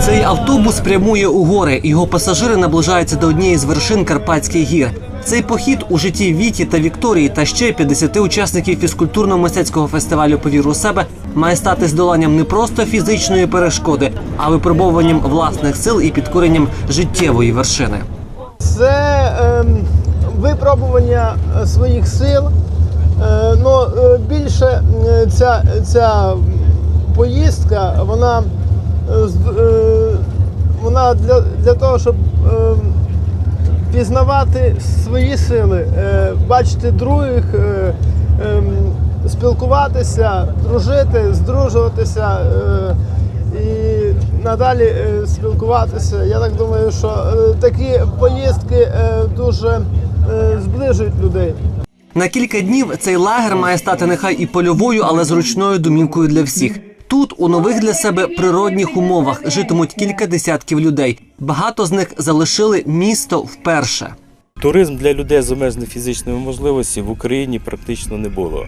Цей автобус прямує у гори. Його пасажири наближаються до однієї з вершин Карпатських гір. Цей похід у житті Віті та Вікторії та ще 50 учасників фізкультурно-мистецького фестивалю Повір у себе має стати здоланням не просто фізичної перешкоди, а випробовуванням власних сил і підкоренням життєвої вершини. Це ем, випробування е, своїх сил. Е, ну, більше е, ця, ця поїздка, вона, е, е, вона для, для того, щоб ем, пізнавати свої сили, е, бачити других, е, ем, спілкуватися, дружити, здружуватися е, і надалі е, спілкуватися. Я так думаю, що е, такі поїздки е, дуже е, зближують людей. На кілька днів цей лагер має стати нехай і польовою, але зручною домівкою для всіх. Тут, у нових для себе природних умовах, житимуть кілька десятків людей. Багато з них залишили місто вперше. Туризм для людей з обмеженими фізичними можливостями в Україні практично не було.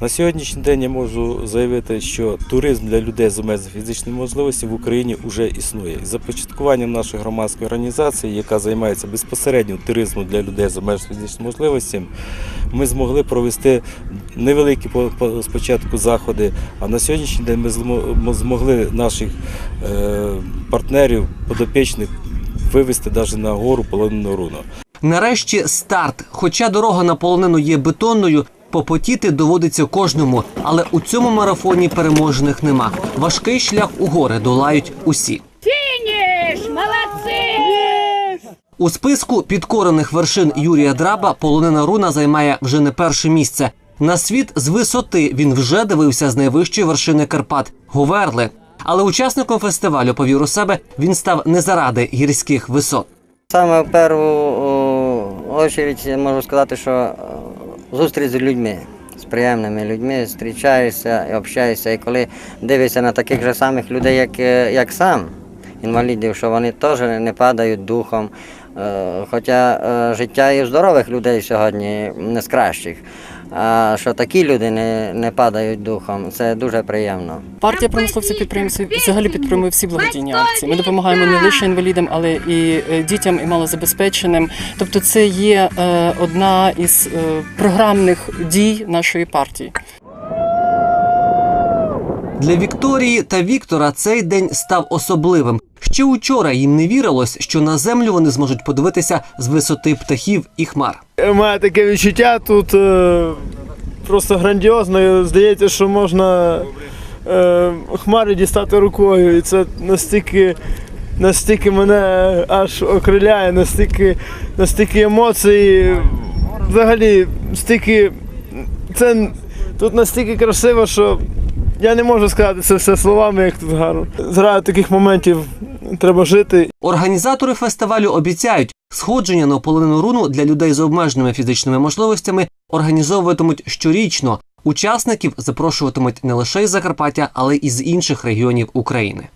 На сьогоднішній день я можу заявити, що туризм для людей з обмеженими фізичними можливостями в Україні вже існує. І започаткуванням нашої громадської організації, яка займається безпосередньо туризмом для людей з обмеженими фізичними можливостями, ми змогли провести невеликі по- по- спочатку заходи. А на сьогоднішній день ми змогли наших е, партнерів, подопічних вивести навіть на гору полонену руну. Нарешті старт. Хоча дорога на полонину є бетонною, попотіти доводиться кожному. Але у цьому марафоні переможених нема. Важкий шлях у гори долають усі. Фініш! Молодці! У списку підкорених вершин Юрія Драба полонина руна займає вже не перше місце. На світ з висоти він вже дивився з найвищої вершини Карпат Говерли. Але учасником фестивалю «Повір у себе він став не заради гірських висот. Саме першу очередь можу сказати, що е, зустріч з людьми, з приємними людьми, зустрічаєшся і общаєшся. І коли дивишся на таких же самих людей, як, е, як сам, інвалідів, що вони теж не падають духом. Е, Хоча життя і здорових людей сьогодні не з кращих. А що такі люди не, не падають духом, це дуже приємно. Партія промисловців підприємців взагалі підтримує всі благодійні акції. Ми допомагаємо не лише інвалідам, але і е, дітям і малозабезпеченим. Тобто, це є е, одна із е, програмних дій нашої партії. Для Вікторії та Віктора цей день став особливим. Ще учора їм не вірилось, що на землю вони зможуть подивитися з висоти птахів і хмар. У мене таке відчуття тут е, просто грандіозно. Здається, що можна е, хмари дістати рукою. І це настільки, настільки мене аж окриляє, настільки, настільки емоцій. Взагалі, стільки. Це тут настільки красиво, що я не можу сказати це все словами, як тут гарно. Заради таких моментів треба жити Організатори фестивалю обіцяють, сходження на полонину руну для людей з обмеженими фізичними можливостями організовуватимуть щорічно. Учасників запрошуватимуть не лише із Закарпаття, але й з інших регіонів України.